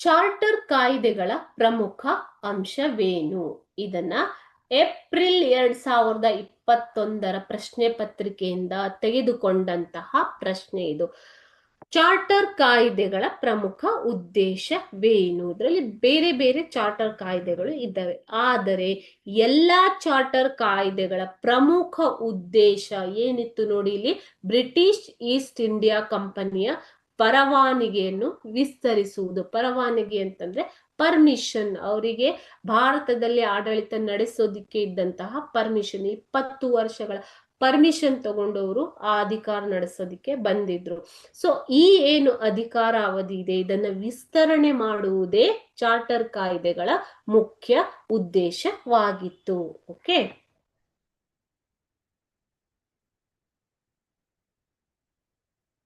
Charter ಕಾಯ್ದೆಗಳ ಪ್ರಮುಖ ಅಂಶವೇನು? ಇದನ್ನ ಏಪ್ರಿಲ್ ಎರಡ್ ಸಾವಿರದ ಇಪ್ಪತ್ತೊಂದರ ಪ್ರಶ್ನೆ ಪತ್ರಿಕೆಯಿಂದ ತೆಗೆದುಕೊಂಡಂತಹ ಪ್ರಶ್ನೆ ಇದು. ಚಾರ್ಟರ್ ಕಾಯ್ದೆಗಳ ಪ್ರಮುಖ ಉದ್ದೇಶವೇನು? ಇದರಲ್ಲಿ ಬೇರೆ ಬೇರೆ ಚಾರ್ಟರ್ ಕಾಯ್ದೆಗಳು ಇದ್ದಾವೆ. ಆದರೆ ಎಲ್ಲಾ ಚಾರ್ಟರ್ ಕಾಯ್ದೆಗಳ ಪ್ರಮುಖ ಉದ್ದೇಶ ಏನಿತ್ತು ನೋಡಿ ಇಲ್ಲಿ? ಬ್ರಿಟಿಷ್ ಈಸ್ಟ್ ಇಂಡಿಯಾ ಕಂಪನಿಯ ಪರವಾನಗಿಯನ್ನು ವಿಸ್ತರಿಸುವುದು. ಪರವಾನಿಗೆ ಅಂತಂದ್ರೆ ಪರ್ಮಿಷನ್ ಅವರಿಗೆ ಭಾರತದಲ್ಲಿ ಆಡಳಿತ ನಡೆಸೋದಿಕ್ಕೆ ಇದ್ದಂತಹ ಪರ್ಮಿಷನ್ ಇಪ್ಪತ್ತು ವರ್ಷಗಳ ಪರ್ಮಿಷನ್ ತಗೊಂಡವರು ಆ ಅಧಿಕಾರ ನಡೆಸೋದಿಕ್ಕೆ ಬಂದಿದ್ರು. ಸೊ ಈ ಏನು ಅಧಿಕಾರ ಅವಧಿ ಇದೆ, ಇದನ್ನ ವಿಸ್ತರಣೆ ಮಾಡುವುದೇ ಚಾರ್ಟರ್ ಕಾಯ್ದೆಗಳ ಮುಖ್ಯ ಉದ್ದೇಶವಾಗಿತ್ತು. ಓಕೆ